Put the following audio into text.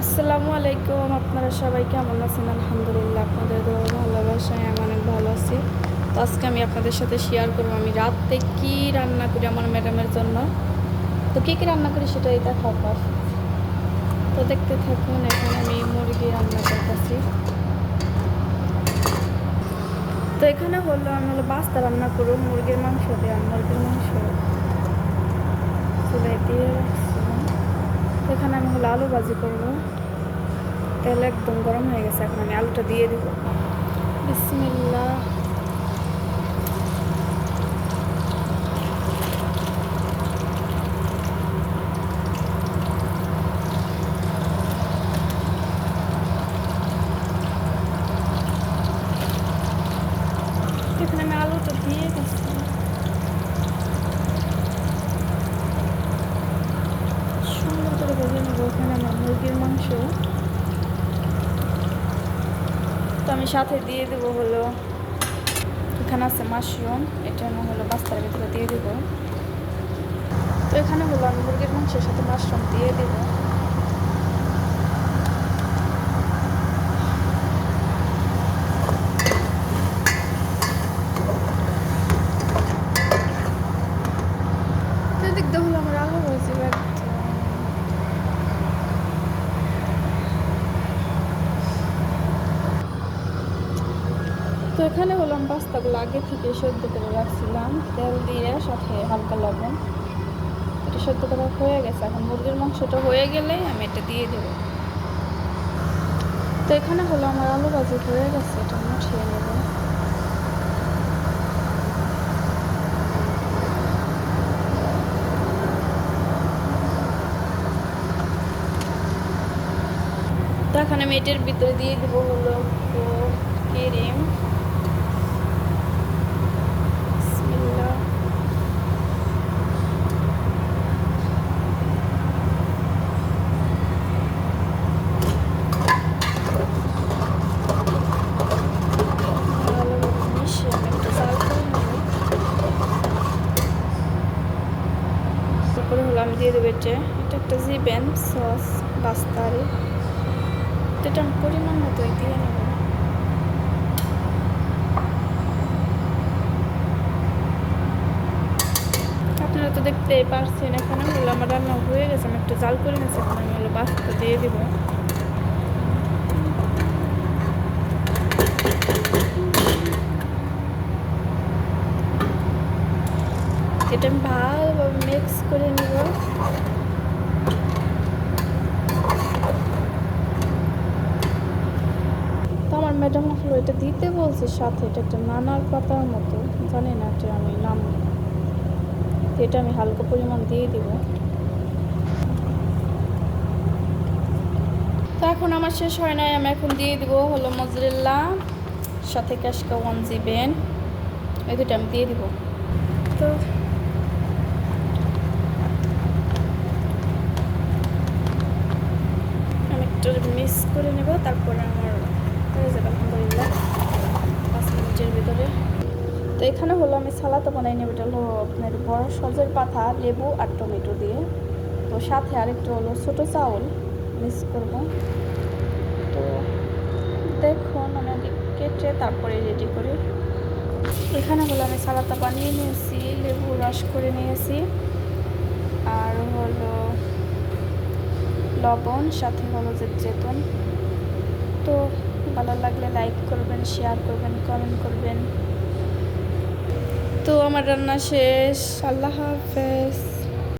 আসসালামু আলাইকুম, আপনারা সবাই কেমন আছেন? আলহামদুলিল্লাহ, আপনাদের ভালোবাসায় আমি অনেক ভালো আছি। তো আজকে আমি আপনাদের সাথে শেয়ার করব, আমি রাতে কি রান্না করি আমার ম্যাডামের জন্য। তো কী কী রান্না করি সেটাই দেখাবো তো দেখতে থাকুন, এখন আমি মুরগি রান্না করতেছি। তো এখানে হলো, আমি হলো বাস্তা রান্না করব, মুরগির মাংস দিয়ে মুরগির মাংস চুলাই দিয়ে রাখছিলাম তো এখানে আমি হলো আলু ভাজি করব। তেল একদম গরম হয়ে গেছে, এখন আমি আলুটা দিয়ে দিব। বিসমিল্লা এখানে আমি আলুটা দিয়ে দিচ্ছি সুন্দর করে ভেজে নেব এখানে আমার মুরগির মাংস। তো আমি সাথে দিয়ে দেব হলো, এখানে আছে মাশরুম, এটা আমি হলো বাস্তার ভিতরে দিয়ে দেব। তো এখানে হলো আমি মুরগির মাংসের সাথে মাশরুম দিয়ে দেবো তো এদিক দিয়ে হলো আমার আলু ভাজি একদম তো এখানে হলাম পাস্তাগুলো আগে থেকে সেদ্ধ করে রাখছিলাম, তেল দিয়ে সাথে হালকা লবণ। এটা সেদ্ধ করা হয়ে গেছে, এখন মুরগির মাংসটা হয়ে গেলেই আমি এটা দিয়ে দেব। তো এখানে হলো আমার আলু ভাজি হয়ে গেছে, এটা আমি উঠিয়ে নেব এখন আমি এটার ভিতরে দিয়ে দেবো হলো ক্রিম বিসমিল্লাহ ভালোভাবে মিশিয়ে আমি একটু জাল করে নেব তারপরে হলো আমি দিয়ে দেবে এটা। এটা একটা জিবেন সস বাস্তারে। এটা পরিমাণ মতো দিয়ে নেব। আপনারা তো দেখতেই পারছেন, এখন হলো আমার রান্না হয়ে গেছে। আমি একটু জাল করে নিয়েছি আমি হলো বাস্তা দিয়ে দিব। এটা আমি ভালোভাবে মিক্স করে নিব। তো আমার ম্যাডাম হলো এটা দিতে বলছে সাথে, এটা একটা নানার পাতার মতো। জানি না এটা আমি নাম এটা আমি হালকা পরিমাণ দিয়ে দিব। তো এখন আমার শেষ হয় নাই, আমি এখন দিয়ে দিব হলো মজরেল্লা সাথে ক্যাশকা ওয়ান জিবেন এই দুটো আমি দিয়ে দিব। তো আমি একটু মিক্স করে নেব, তারপরে আমার হয়ে যাবে আলহামদুলিল্লাহ পাঁচ মিনিটের ভিতরে। তো এখানে হলো আমি সালাদও বানাই নেব, এটা হলো আপনার বড় সজের পাতা, লেবু আর টমেটো দিয়ে। তো সাথে আরেকটু হলো ছোটো চাউল মিক্স করব। তো দেখুন, আমি কেটে তারপরে রেডি করি। এখানে হলো আমি সালাদটা বানিয়ে নিয়েছি, লেবু রস করে নিয়েছি। লবণ, সাথে হলুদের চেতন। তো ভালো লাগলে লাইক করবেন শেয়ার করবেন কমেন্ট করবেন। তো আমার রান্না শেষ। আল্লাহ হাফেজ।